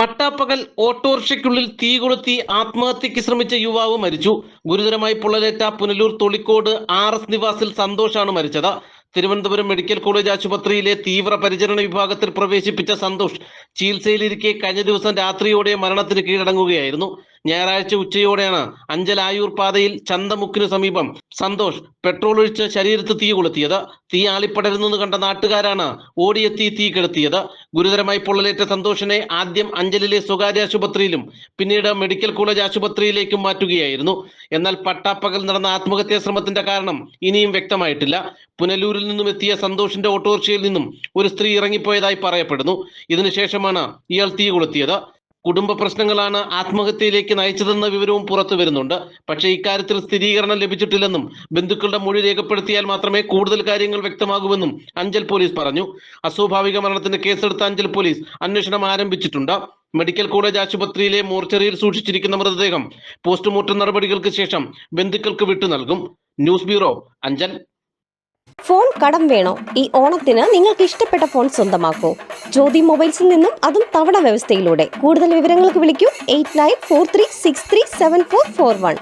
പട്ടാപ്പകൽ ഓട്ടോറിക്ഷയ്ക്കുള്ളിൽ തീ കൊളുത്തി ആത്മഹത്യക്ക് ശ്രമിച്ച യുവാവ് മരിച്ചു. ഗുരുതരമായി പൊള്ളലേറ്റ പുനലൂർ തൊളിക്കോട് ആർ എസ് നിവാസിൽ സന്തോഷാണ് മരിച്ചത്. തിരുവനന്തപുരം മെഡിക്കൽ കോളേജ് ആശുപത്രിയിലെ തീവ്ര പരിചരണ വിഭാഗത്തിൽ പ്രവേശിപ്പിച്ച സന്തോഷ് ചികിത്സയിലിരിക്കെ കഴിഞ്ഞ ദിവസം രാത്രിയോടെ മരണത്തിന് കീഴടങ്ങുകയായിരുന്നു. ഞായറാഴ്ച ഉച്ചയോടെയാണ് അഞ്ചൽ ആയൂർ പാതയിൽ ചന്തമുക്കിന് സമീപം സന്തോഷ് പെട്രോൾ ഒഴിച്ച് ശരീരത്ത് തീ കൊളുത്തിയത്. തീ ആളിപ്പടരുന്നെന്ന് കണ്ട നാട്ടുകാരാണ് ഓടിയെത്തി തീ കെടുത്തിയത്. ഗുരുതരമായി പൊള്ളലേറ്റ സന്തോഷിനെ ആദ്യം അഞ്ചലിലെ സ്വകാര്യ ആശുപത്രിയിലും പിന്നീട് മെഡിക്കൽ കോളേജ് ആശുപത്രിയിലേക്കും മാറ്റുകയായിരുന്നു. എന്നാൽ പട്ടാപ്പകൽ നടന്ന ആത്മഹത്യാ ശ്രമത്തിന്റെ കാരണം ഇനിയും വ്യക്തമായിട്ടില്ല. പുനലൂരിൽ നിന്നും എത്തിയ സന്തോഷിന്റെ ഓട്ടോറിക്ഷയിൽ നിന്നും ഒരു സ്ത്രീ ഇറങ്ങിപ്പോയതായി പറയപ്പെടുന്നു. ഇതിനുശേഷമാണ് ഇയാൾ തീ കൊളുത്തിയത്. കുടുംബ പ്രശ്നങ്ങളാണ് ആത്മഹത്യയിലേക്ക് നയിച്ചതെന്ന വിവരവും പുറത്തു വരുന്നുണ്ട്. പക്ഷേ ഇക്കാര്യത്തിൽ സ്ഥിരീകരണം ലഭിച്ചിട്ടില്ലെന്നും ബന്ധുക്കളുടെ മൊഴി രേഖപ്പെടുത്തിയാൽ മാത്രമേ കൂടുതൽ കാര്യങ്ങൾ വ്യക്തമാകൂവെന്നും അഞ്ചൽ പോലീസ് പറഞ്ഞു. അസ്വാഭാവിക മരണത്തിന്റെ കേസെടുത്ത അഞ്ചൽ പോലീസ് അന്വേഷണം ആരംഭിച്ചിട്ടുണ്ട്. മെഡിക്കൽ കോളേജ് ആശുപത്രിയിലെ മോർച്ചറിയിൽ സൂക്ഷിച്ചിരിക്കുന്ന മൃതദേഹം പോസ്റ്റ്മോർട്ടം നടപടികൾക്ക് ശേഷം ബന്ധുക്കൾക്ക് വിട്ടു നൽകും. News bureau Anchal. ഫോൺ കടം വേണോ? ഈ ഓണത്തിന് നിങ്ങൾക്ക് ഇഷ്ടപ്പെട്ട ഫോൺ സ്വന്തമാക്കൂ. ജ്യോതി മൊബൈൽസിൽ നിന്നും അതും തവണ വ്യവസ്ഥയിലൂടെ. കൂടുതൽ വിവരങ്ങൾക്ക് വിളിക്കൂ. Eight nine four three six three seven four four one.